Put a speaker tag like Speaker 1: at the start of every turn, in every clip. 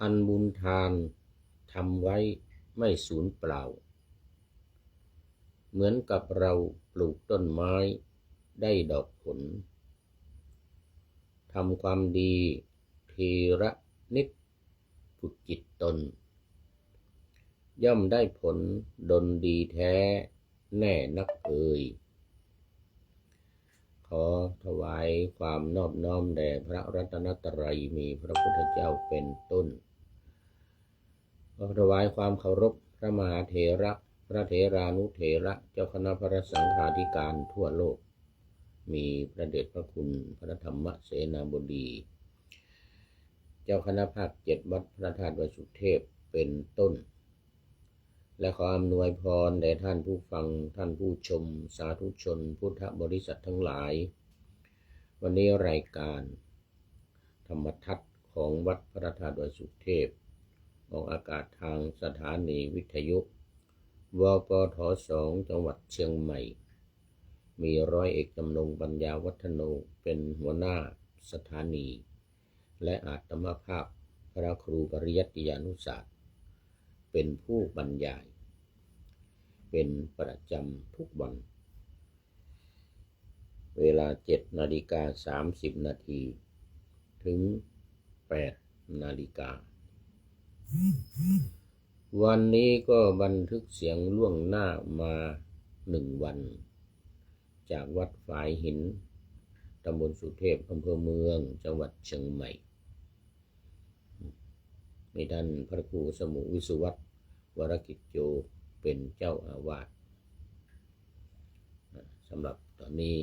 Speaker 1: อันบุญทานทำไว้ไม่สูญเปล่า เหมือนกับเราปลูกต้นไม้ได้ดอกผลทำความดีทีละนิดฝึกจิตตน ย่อมได้ผลดนดีแท้แน่นักเอ่ยขอถวายความนอบน้อมแด่พระรัตนตรัยมีพระพุทธเจ้าเป็นต้น ขอถวายความเคารพพระมหาเถระ พระเถรานุเถระ เจ้าคณะพระสังฆาธิการทั่วโลก มีพระเดชพระคุณพระธรรมเสนาบดี เจ้าคณะภาคเจ็ดวัดพระธาตุวสุเทพเป็นต้น และขออำนวยพรแด่ท่านผู้ฟังท่านผู้ชม สาธุชน พุทธบริษัททั้งหลาย วันนี้รายการธรรมทัศน์ของวัดพระธาตุวสุเทพ ออกอากาศทางสถานีวิทยุวปทสองจังหวัดเชียงใหม่ มีร้อยเอกจำนงปัญญาวัฒโนเป็นหัวหน้าสถานี และอาตมาภาพพระครูปริยัติยานุศาสตร์ เป็นผู้บรรยาย เป็นประจำทุกวัน เวลาเจ็ดนาฬิกาสามสิบนาทีถึงแปดนาฬิกา วันนี้ก็บันทึกเสียงล่วงหน้ามาหนึ่งวัน จากวัดฝายหินตำบลสุเทพอำเภอเมือง จังหวัดเชียงใหม่ มีท่านพระครูสมุวิสุวัตวรกิจโยเป็นเจ้าอาวาสสำหรับตอนนี้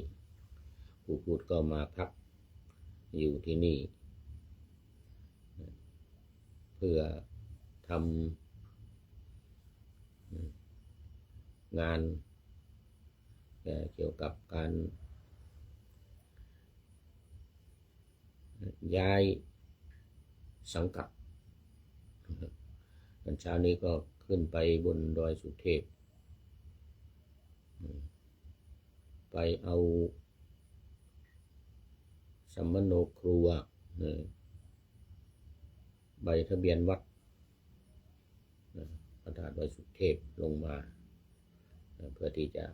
Speaker 1: ผู้พูดก็มาพักอยู่ที่นี่ เพื่อ ทำงานเกี่ยวกับการ ย้ายสังกัดวันเช้านี้ก็ขึ้นไปบนดอยสุเทพ ไปเอาสัมมโนครัวใบทะเบียนวัด พระธาตุดอยสุเทพลงมา เพื่อที่จะ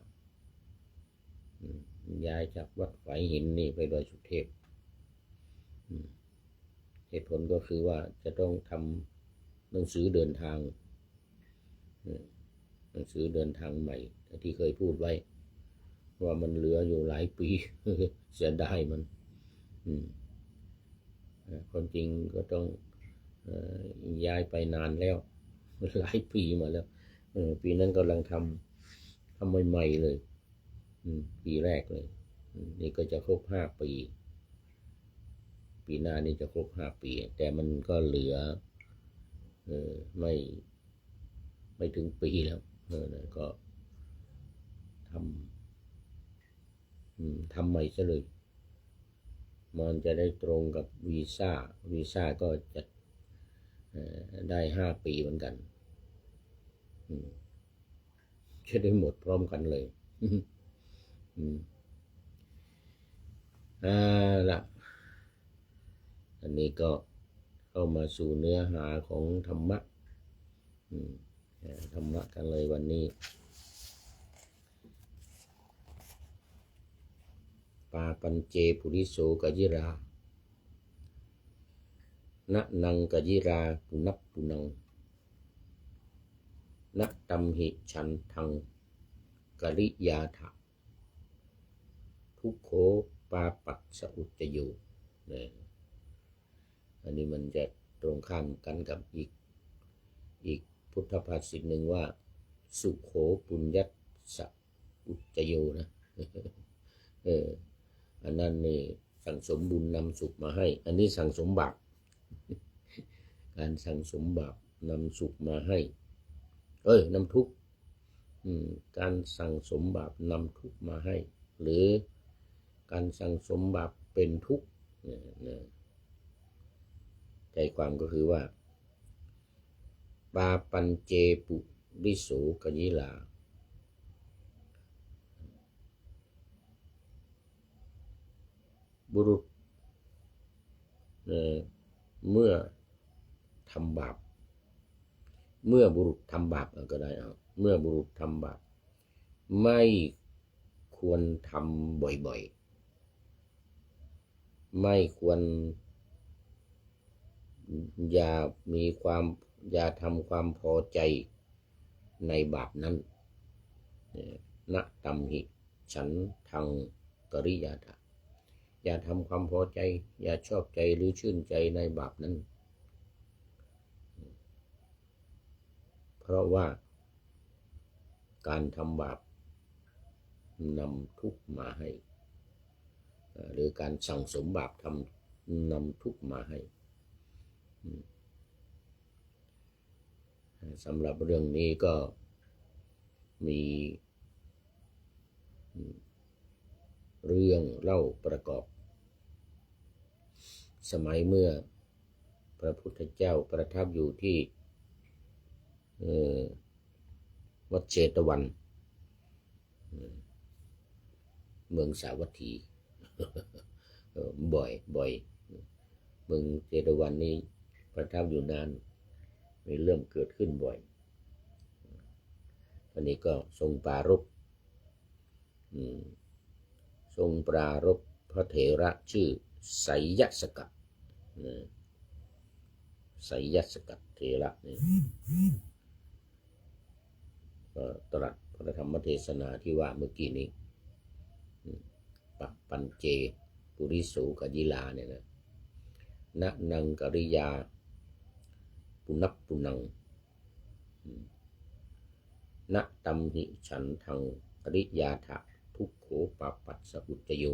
Speaker 1: ย้ายจากวัดฝายหินนี่ไปดอยสุเทพเหตุผลก็คือว่าจะต้องทำหนังสือเดินทางหนังสือเดินทางใหม่ ที่เคยพูดไว้ ว่ามันเหลืออยู่หลายปี เสียดายมันความจริงก็ต้องย้ายไปนานแล้ว หลายปีมาแล้วปีนั้นกำลังทำทำใหม่ๆเลยปีแรกเลยนี่ก็จะครบห้าปี ปีหน้านี่จะครบห้าปี แต่มันก็เหลือเออไม่ไม่ถึงปีแล้วเออก็ทำทำใหม่ซะเลย มันจะได้ตรงกับวีซ่าวีซ่าก็จะ ได้ห้าปีเหมือนกันจะได้หมดพร้อมกันเลยอ่าละอันนี้ก็เข้ามาสู่เนื้อหาของธรรมะธรรมะกันเลยวันนี้ ปาปัญเจ ปุริโสกยิรา นะนังกยิราปุนับปุนังนะตัมหิฉันทังกริยาถะทุกโคปาปัสสอุจโยนะอันนี้มันจะตรงข้ามกันกับอีก อีกพุทธภาษิตหนึ่งว่า สุโขปุญญัตสอุจโยนะเอออันนั้นนี่สั่งสมบุญนำสุขมาให้ อันนี้สั่งสมบาป การสั่งสมบาปนำสุขมาให้ เอ้ยนำทุกข์การสั่งสมบาปนำทุกข์มาให้ หรือการสั่งสมบาปเป็นทุกข์ใจความก็คือว่า ปาปัญเจปุริโสกยิลา บุรุษเมื่อ ทำบาป เมื่อบุรุษทำบาปก็ได้เอาเมื่อบุรุษทำบาป ไม่ควรทำบ่อยๆ ไม่ควร อย่ามีความอย่าทำความพอใจในบาปนั้นนะตัมหิ ฉันทังกริยาถะอย่าทำความพอใจ อย่าชอบใจหรือชื่นใจในบาปนั้น เพราะว่า การทำบาปนำทุกมาให้ หรือการสั่งสมบาปทำนำทุกมาให้สำหรับเรื่องนี้ก็มีเรื่องเล่าประกอบ สมัยเมื่อพระพุทธเจ้าประทับอยู่ที่ วัดเจตวัน เมืองสาวัตถี บ่อยบ่อยเมืองเจตวันนี้ประทับอยู่นาน มีเรื่องเกิดขึ้นบ่อยวันนี้ก็ทรงปารบทรงปรารบพระเถระชื่อไสยสกัดไสยสกัดเถระนี่ ตรัสพระธรรมเทศนาที่ว่าเมื่อกี้นี้ปัปันเจปุริสูกยิลาเนี่ยนะณนังกริยา ปุนับปุนังณตัมหิฉันทังกริยาถะทุกโขปปัสสุจโย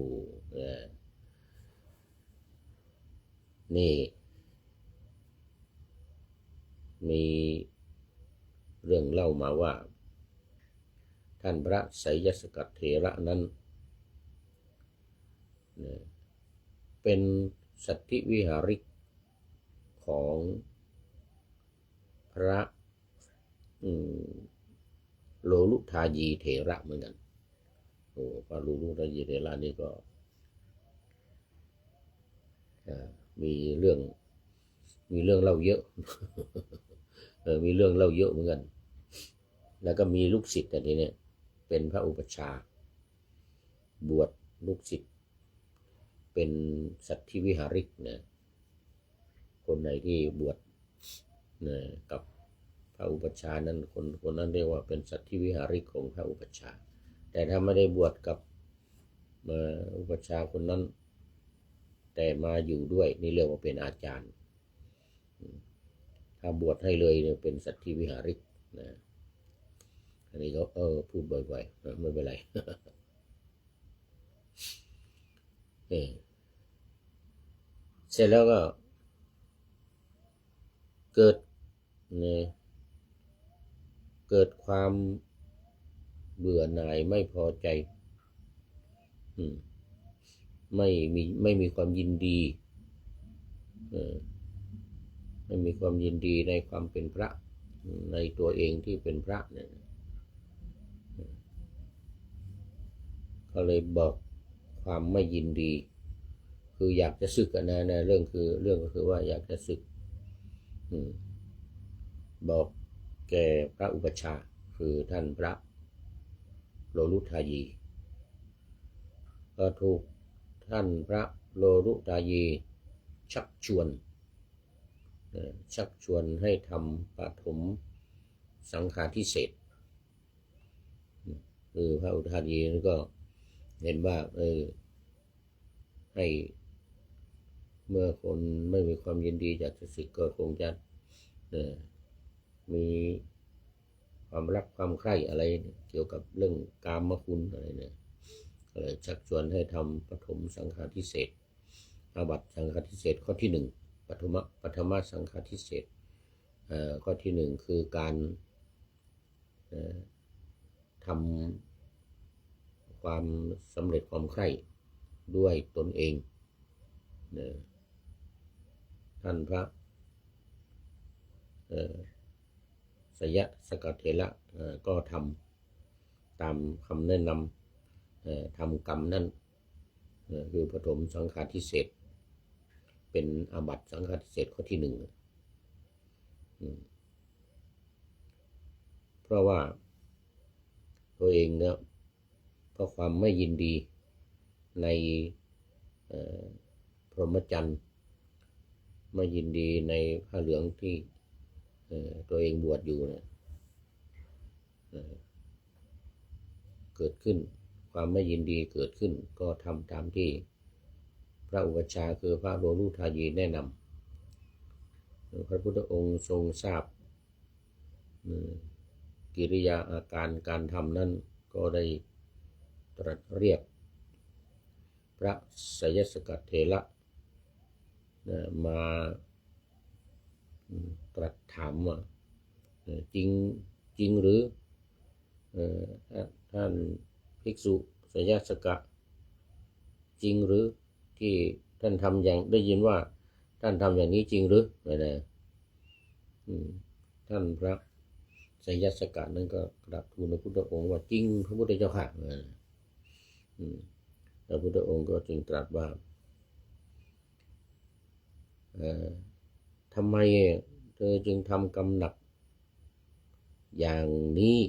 Speaker 1: นี่ มีเรื่องเล่ามาว่า ท่านพระไสยสกัดเถระนั้น เป็นสัตธิวิหาริกของพระโลลุทายีเถระเหมือนกัน โอ้พระลูลูระยีเดลานี่ก็มีเรื่องมีเรื่องเล่าเยอะเออมีเรื่องเล่าเยอะเหมือนกัน แล้วก็มีลูกศิษย์แต่ทีเนี้ เป็นพระอุปชา บวชลูกศิษย์เป็นสัตธิวิหาริกนะคนไหนที่บวชนะกับพระอุปชานั้นคนคนนั้นเรียกว่าเป็นสัตธิวิหาริกของพระอุปชา แต่ถ้าไม่ได้บวชกับอุปชาคนนั้น แต่มาอยู่ด้วยนี่เรียกว่าเป็นอาจารย์ ถ้าบวชให้เลยเนี่ยเป็นสัตธิวิหาริกนะ อันนี้ก็เออพูดบ่อยๆไม่เป็นไรเเสร็จแล้วก็ เกิดเนี่ยเกิดความเบื่อหน่ายไม่พอใจไม่มีไม่มีความยินดีไม่มีความยินดีในความเป็นพระในตัวเองที่เป็นพระเนี่ย ก็เลยบอกความไม่ยินดี คืออยากจะศึกนะนะเรื่องคือเรื่องก็คือว่าอยากจะศึกบอกแก่พระอุปชาคือท่านพระโลลุทายี ก็ถูกท่านพระโลลุทายี ชักชวน ชักชวนให้ทำปฐมสังฆาทิเศษคือพระอุทายีก็ เห็นว่าเออให้เมื่อคนไม่มีความยินดีจากจะสึกก็คงจะมีความรักความใคร่อะไรเกี่ยวกับเรื่องกามคุณอะไรเนี่ยก็เลยชักชวนให้ทำปฐมสังฆาทิเศษอาบัตสังฆาทิเศษข้อที่หนึ่งปฐมปฐมสังฆาทิเศษข้อที่หนึ่งคือการทำ ความสำเร็จความใคร่ด้วยตนเองท่านพระสยะสกัดเทระก็ทำตามคำแนะนำทำกรรมนั่นคือปฐมสังฆาทิเศษเป็นอาบัตสังฆาทิเศษข้อที่หนึ่งเพราะว่าตัวเองเนี่ย เพราะความไม่ยินดีในพรหมจรรย์ไม่ยินดีในผ้าเหลืองที่ตัวเองบวชอยู่เนี่ยเกิดขึ้นความไม่ยินดีเกิดขึ้นก็ทำตามที่พระอุปชาคือพระโลลุทายีแนะนำพระพุทธองค์ทรงทราบกิริยาอาการการทำนั้นก็ได้ ตรัสเรียก พระสยสกเถระนะมาตรัสถามว่าจริงจริงหรือท่านภิกษุสยสกะ จริงหรือที่ท่านทำอย่างได้ยินว่าท่านทำอย่างนี้จริงหรือไม่นะท่านพระสยสกัดนั้นก็กราบทูลพระพุทธองค์ว่าจริงพระพุทธเจ้าค่ะ พระพุทธองค์ก็จึงตรัสว่าเอ่อทำไมเธอจึงทำกรรมหนักอย่างนี้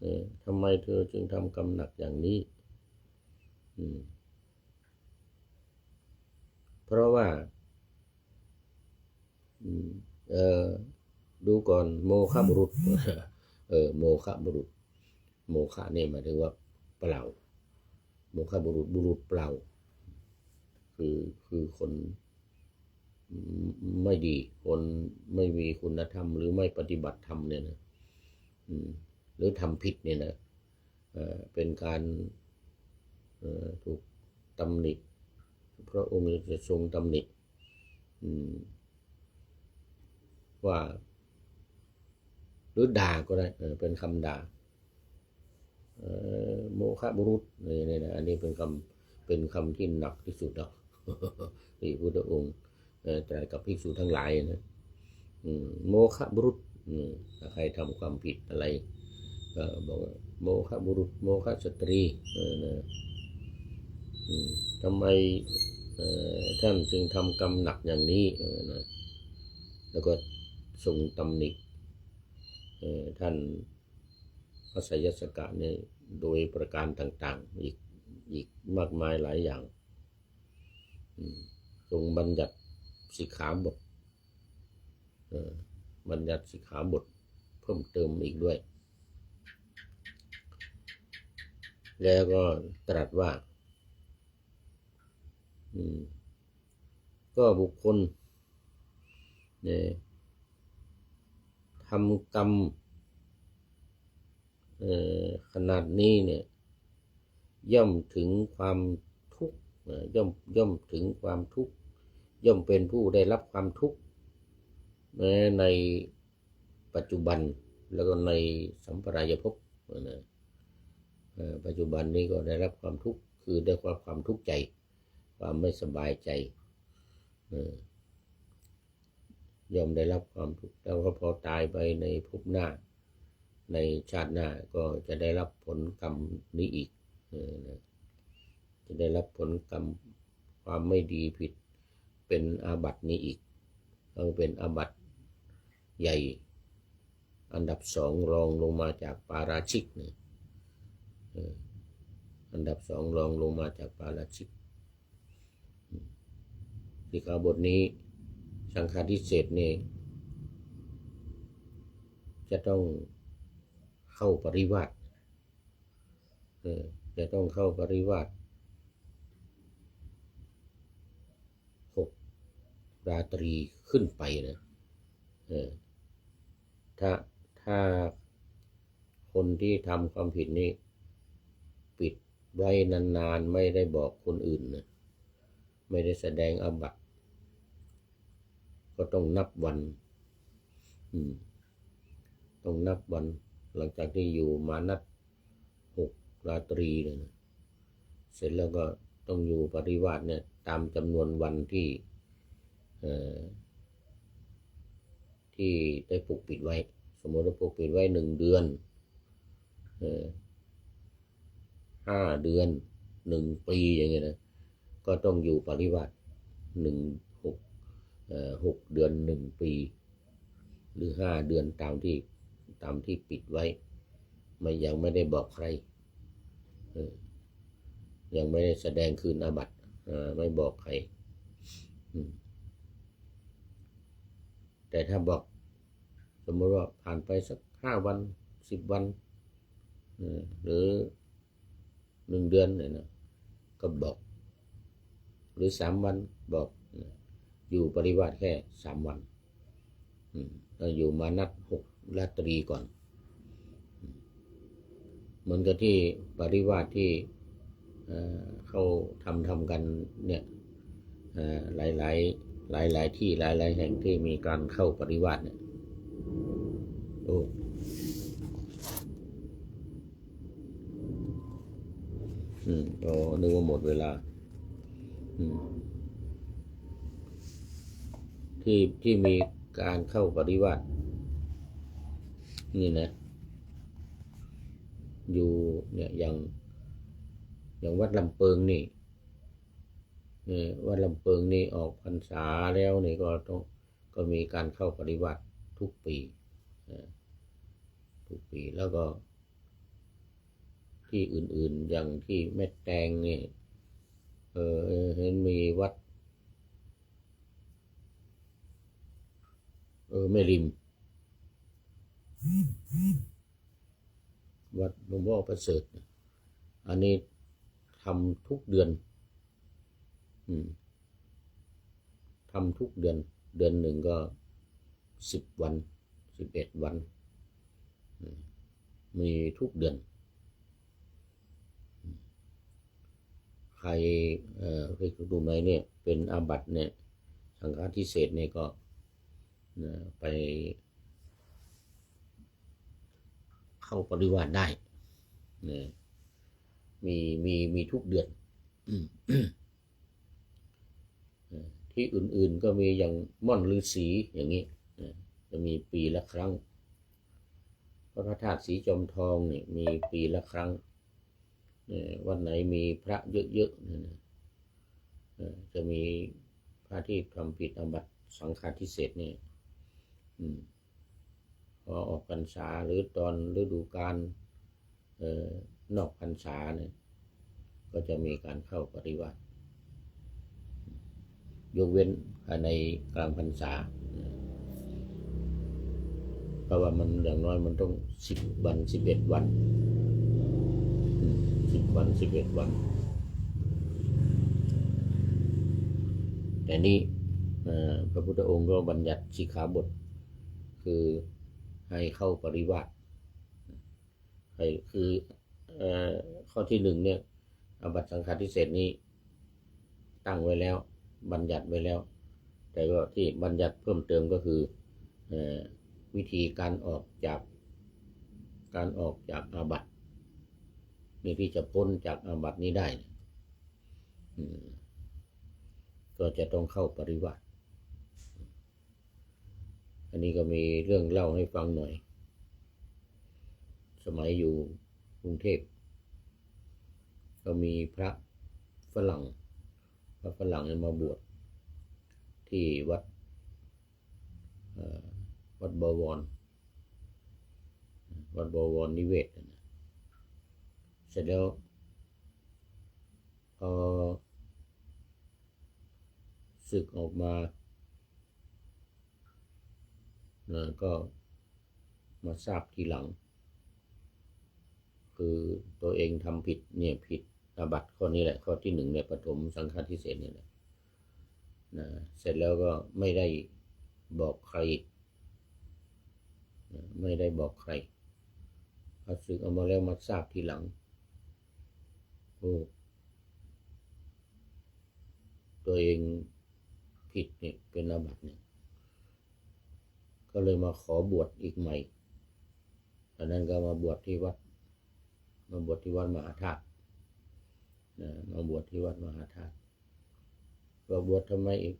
Speaker 1: เออทำไมเธอจึงทำกรรมหนักอย่างนี้อืมเพราะว่าอืมเออดูก่อนโมฆะบุรุษ เออโมฆะบุรุษ โมฆะเนี่ยหมายถึงว่าเปล่า โมฆะบุรุษบุรุษเปล่า คือคือคนไม่ดี คนไม่มีคุณธรรม หรือไม่ปฏิบัติธรรมเนี่ยนะหรือทำผิดเนี่ยนะเป็นการถูกตำหนิพระองค์จะทรงตำหนิว่า หรือด่าก็ได้เป็นคำด่า อโมฆะบุรุษนี่นี่นะอันนี้เป็นคำเป็นคำที่หนักที่สุดแล้วที่พระพุทธองค์เอ่อตรัสกับภิกษุทั้งหลายนะโมฆะบุรุษใครทำความผิดอะไรก็บอกโมฆะบุรุษ โมฆะสตรีนะทำไมท่านจึงทำกรรมหนักอย่างนี้นะแล้วก็ทรงตำหนิท่านพระสยสกะเนี่ย โดยประการต่างๆ อีกอีกมากมายหลายอย่างทรงบัญญัติสิกขาบทอ่อบัญญัติสิกขาบทเพิ่มเติมอีกด้วย แล้วก็ตรัสว่าอืมก็บุคคลเนี่ยทำกรรม ขนาดนี้เนี่ย ย่อมถึงความทุกข์ย่อมย่อมถึงความทุกข์ย่อมเป็นผู้ได้รับความทุกข์แม้ในปัจจุบันแล้วก็ในสัมปรายภพนะปัจจุบันนี้ก็ได้รับความทุกข์คือได้ความความทุกข์ใจ ความไม่สบายใจเออยอมได้รับความทุกข์แล้วก็พอตายไปในภพหน้า ในชาติหน้าก็จะได้รับผลกรรมนี้อีกนะจะได้รับผลกรรมความไม่ดีผิดเป็นอาบัตินี้อีกต้องเป็นอาบัติใหญ่ อันดับสองรองลงมาจากปาราชิกนี่ยเอออันดับสองรองลงมาจากปาราชิกสิกขาบทนี้สังฆาทิเศษนี่จะต้อง เข้าปริวาสเออจะต้องเข้าปริวาสหกราตรีขึ้นไปนะเออถ้าถ้าคนที่ทำความผิดนี้ ปิดไว้นานๆ ไม่ได้บอกคนอื่นนะไม่ได้แสดงอาบัติก็ต้องนับวัน ต้องนับวัน หลังจากที่อยู่มานัดหกราตรีเนี่ยนะเสร็จแล้วก็ต้องอยู่ปริวาสเนี่ยตามจำนวนวันที่ที่ได้ปกปิดไว้ สมมติว่าปกปิดไว้หนึ่งเดือนห้าเดือนหนึ่งปีอย่างเงี้ยนะก็ต้องอยู่ปริวาสหนึ่งหกเอ่อหกเดือนหนึ่งปี หรือห้าเดือนตามที่ ตามที่ปิดไว้ ไม่ยังไม่ได้บอกใครยังไม่ได้แสดงคืนอาบัตไม่บอกใครแต่ถ้าบอก สมมติว่าผ่านไปสักห้าวันสิบวัน หรือหนึ่งเดือนเนี่ยนะก็บอก หรือสามวันบอก อยู่ปริวาสแค่สามวันอืมแล้วอยู่มานัดหก ราตรีก่อน เหมือนกับที่ปริวาสที่เขาทำทำกันเนี่ยหลายหลายหลายหลายที่หลายหลายแห่งที่มีการเข้าปริวาสเนี่ยโอ้อืมโอ้นึกว่าหมดเวลา อืม ที่ที่มีการเข้าปฏิวัติ นี่นะ อยู่เนี่ยอย่างอย่างวัดลำเปิงนี่เนี่ยวัดลำเปิงนี่ออกพรรษาแล้วนี่ก็ต้องก็มีการเข้าปฏิวัติทุกปีนะทุกปีแล้วก็ ที่อื่นๆอย่างที่แม่แตงนี่เออเห็นมีวัด เออแม่ริม วัดหลวงพ่อประเสริฐ อันนี้ทำทุกเดือนอืมทำทุกเดือน เดือนหนึ่งก็สิบวันสิบเอ็ดวัน มีทุกเดือน ใครเอ่อเคยดูไหมเนี่ย เป็นอาบัติเนี่ยสังฆาทิเศษเนี่ยก็ไป เข้าปริวาสได้นะมีมีมีทุกเดือนที่อื่นๆก็มีอย่างม่อนฤาษีอย่างนี้จะมีปีละครั้งพระธาตุสีจอมทองเนี่ยมีปีละครั้งวันไหนมีพระเยอะๆนะจะมีพระที่ทำผิดอบัติสังฆาทิเศษนี่อืม พอออกพรรษาหรือตอนฤดูกาลเอ่อนอกพรรษาเนี่ยก็จะมีการเข้าปฏิวัติยกเว้นภายในกลางพรรษา เพราะว่ามันอย่างน้อยมันต้องสิบวันสิบเอ็ดวันสิบวันสิบเอ็ดวัน แต่นี่พระพุทธองค์ก็บัญญัติสิกขาบทคือ ให้เข้าปริวาสให้คืออข้อที่หนึ่งเนี่ยอาบัตสังฆาทิเศษนี้ ตั้งไว้แล้ว บัญญัติไว้แล้ว แต่ก็ที่บัญญัติเพิ่มเติมก็คืออวิธีการออกจากการออกจากอาบัตินี่ที่จะพ้นจากอาบัตินี้ได้ก็จะต้องเข้าปริวาส อันนี้ก็มีเรื่องเล่าให้ฟังหน่อย สมัยอยู่กรุงเทพ ก็มีพระฝรั่ง พระฝรั่งมาบวชที่วัดวัดบวร วัดบวรนิเวศน์นะเสร็จแล้วพอศึกออกมา นะก็มาทราบทีหลัง คือตัวเองทำผิดเนี่ยผิดอาบัตข้อนี้แหละ ข้อที่หนึ่งเนี่ยปฐมสังฆาทิเศษเนี่ยแหละนะเสร็จแล้วก็ไม่ได้บอกใครนะไม่ได้บอกใครพอศึกออกมาแล้วมาทราบทีหลังโอ้ตัวเองผิดเนี่ยเป็นอาบัตเนี่ย ก็เลยมาขอบวชอีกใหม่ตอนนั้นก็มาบวชที่วัด มาบวชที่วัดมหาธาตุนะมาบวชที่วัดมหาธาตุก็บวชทำไมอีก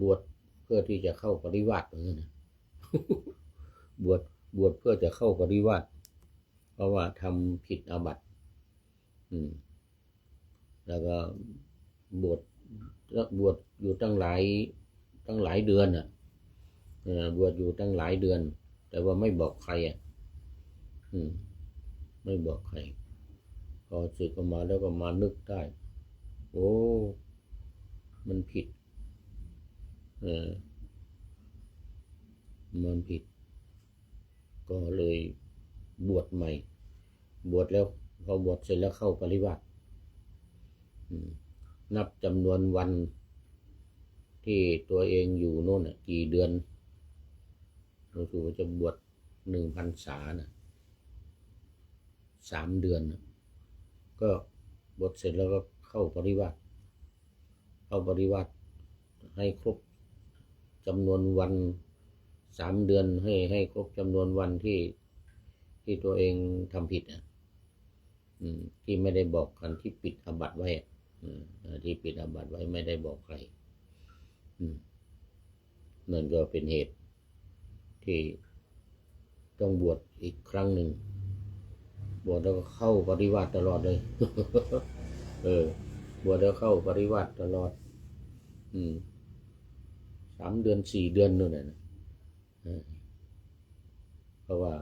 Speaker 1: บวชเพื่อที่จะเข้าปริวาสเหมือนกันนะบวชบวชเพื่อจะเข้าปริวาสเพราะว่าทำผิดอาบัติอืม แล้วก็บวชบวชอยู่ตั้งหลายตั้งหลายเดือนอะเอ่อ บวชอยู่ตั้งหลายเดือน แต่ว่าไม่บอกใครอะอืมไม่บอกใคร พอสึกออกมาแล้วก็มานึกได้ โอ้ มันผิดเออมันผิด ก็เลยบวชใหม่ บวชแล้วพอบวชเสร็จแล้วเข้าปริวัตินับจำนวนวันที่ตัวเองอยู่โน่นน่ะกี่เดือน รู้สึกว่าจะบวชหนึ่งพันษานะสามเดือนนะก็บวชเสร็จแล้วก็เข้าปริวัติ เข้าปริวัติให้ครบจำนวนวันสามเดือนให้ให้ครบจำนวนวันที่ที่ตัวเองทำผิดอะที่ไม่ได้บอกกันที่ปิดอบัตไว้ที่ปิดอบัตไว้ไม่ได้บอกใครอืมนั่นก็เป็นเหตุ ที่ต้องบวชอีกครั้งหนึ่ง บวชแล้วก็เข้าปริวาสตลอดเลย เออ บวชแล้วเข้าปริวาสตลอด อืมสามเดือนสี่เดือนนู่นน่ะนะเพราะว่า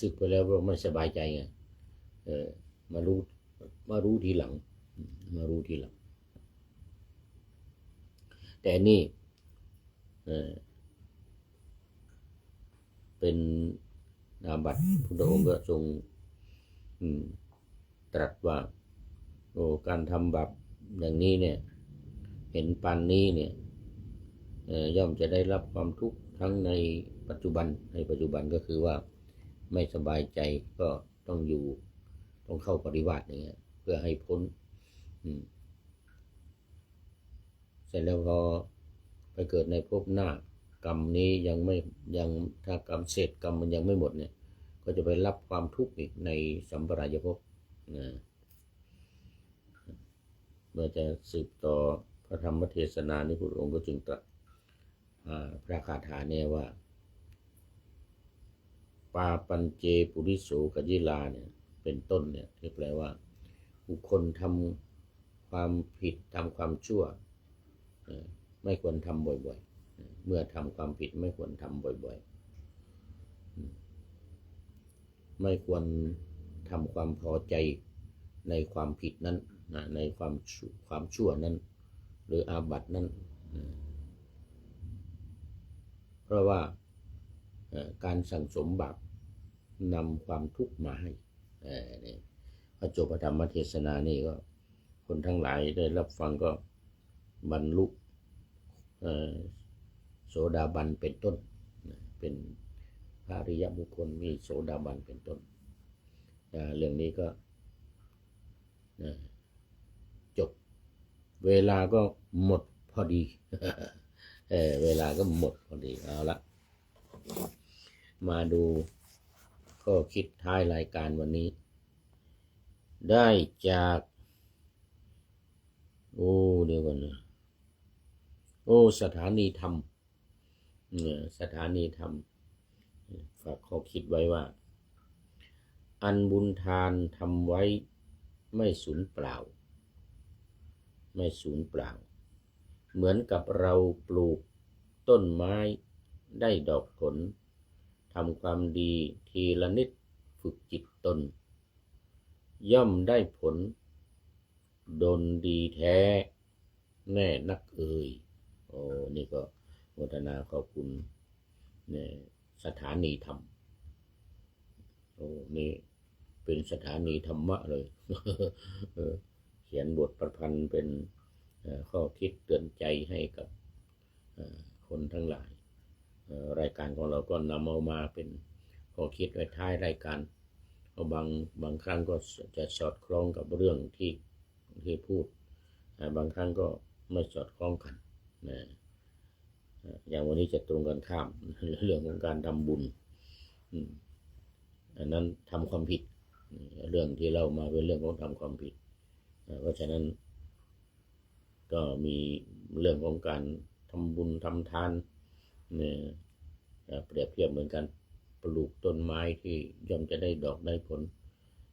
Speaker 1: ศึกไปแล้วก็ไม่สบายใจไงเออ มารู้มารู้ทีหลัง มารู้ทีหลัง แต่นี่ เออ เป็นอาบัตพุทธองค์ก็ทรงตรัสว่าโอ้การทำบาปอย่างนี้เนี่ย เห็นปานนี้เนี่ยย่อมจะได้รับความทุกข์ทั้งในปัจจุบันในปัจจุบันก็คือว่าไม่สบายใจก็ต้องอยู่ต้องเข้าปริวาสอย่างเงี้ยเพื่อให้พ้นเสร็จแล้วพอไปเกิดในภพหน้า กรรมนี้ยังไม่ยังถ้ากรรมเศษกรรมมันยังไม่หมดเนี่ย ก็จะไปรับความทุกข์อีกในสัมปรายภพนะเมื่อจะสืบต่อพระธรรมเทศนานี้พระองค์ก็จึงตรัสพระคาถาเนี่ยว่า ปาปัญเจปุริโสกยิลาเนี่ยเป็นต้นเนี่ยที่แปลว่า บุคคลทำความผิดทำความชั่ว ไม่ควรทำบ่อยๆ เมื่อทำความผิดไม่ควรทำบ่อยๆ ไม่ควรทำความพอใจในความผิดนั้นนะในความความชั่วนั้น หรืออาบัตินั้น เพราะว่าการสั่งสมบาปนำความทุกข์มาให้เอ่อนี่พระจบพระธรรมเทศนานี่ก็ คนทั้งหลายได้รับฟังก็บรรลุ โสดาบันเป็นต้น เป็นพระริยบุคคลมีโสดาบันเป็นต้น เรื่องนี้ก็จบ เวลาก็หมดพอดีเอเวลาก็หมดพอดีเอาละมาดูข้อคิดท้ายรายการวันนี้ ได้จาก โอ้เดี๋ยวก่อนนะโอ้ สถานีธรรม สถานีธรรมฝากข้อคิดไว้ว่า อันบุญทานทำไว้ไม่สูญเปล่า ไม่สูญเปล่า เหมือนกับเราปลูกต้นไม้ได้ดอกผลทำความดีทีละนิดฝึกจิตตน ย่อมได้ผล ดนดีแท้ แน่นักเอ่ยโอ้นี่ก็ โมทนาขอบคุณเนี่ยสถานีธรรม โอ้นี่เป็นสถานีธรรมะเลย เขียนบทประพันธ์เป็นข้อคิดเตือนใจให้กับคนทั้งหลาย รายการของเราก็นำเอามาเป็นข้อคิดไว้ท้ายรายการเพราะบางบางครั้งก็จะสอดคล้องกับเรื่องที่ที่พูด บางครั้งก็ไม่สอดคล้องกันนะ อย่างวันนี้จะตรงกันข้ามเรื่องของการทำบุญอันนั้นทำความผิด เรื่องที่เล่ามาเป็นเรื่องของทำความผิด เพราะฉะนั้น ก็มีเรื่องของการทำบุญทำทานเนี่ยเปรียบเทียบเหมือนกันปลูกต้นไม้ที่ย่อมจะได้ดอกได้ผล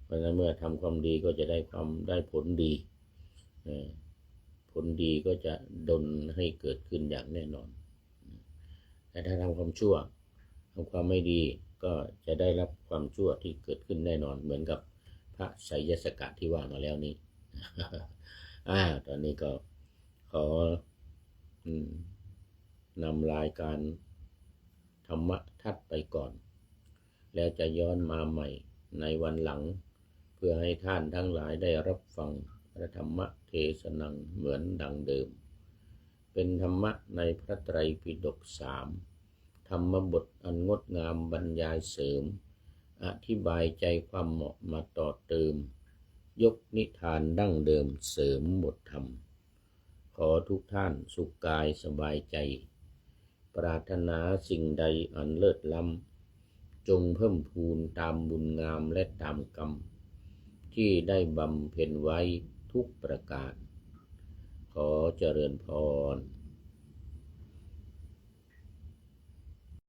Speaker 1: เพราะฉะนั้นเมื่อทำความดีก็จะได้ความได้ผลดีผลดีก็จะดลให้เกิดขึ้นอย่างแน่นอน แต่ถ้าทำความชั่วทำความไม่ดีก็จะได้รับความชั่วที่เกิดขึ้นแน่นอน เหมือนกับพระไสยสกัดที่ว่ามาแล้วนี้อ่าตอนนี้ก็ขอนำรายการธรรมะทัดไปก่อน แล้วจะย้อนมาใหม่ในวันหลัง เพื่อให้ท่านทั้งหลายได้รับฟังพระธรรมเทศนังเหมือนดังเดิม เป็นธรรมะในพระไตรปิฎกสามธรรมบทอันงดงามบรรยายเสริม อธิบายใจความเหมาะมาต่อเติม ยกนิทานดั้งเดิมเสริมบทธรรม ขอทุกท่านสุขกายสบายใจ ปรารถนาสิ่งใดอันเลิศล้ำ จงเพิ่มพูนตามบุญงามและตามกรรม ที่ได้บำเพ็ญไว้ทุกประการ ขอเจริญพร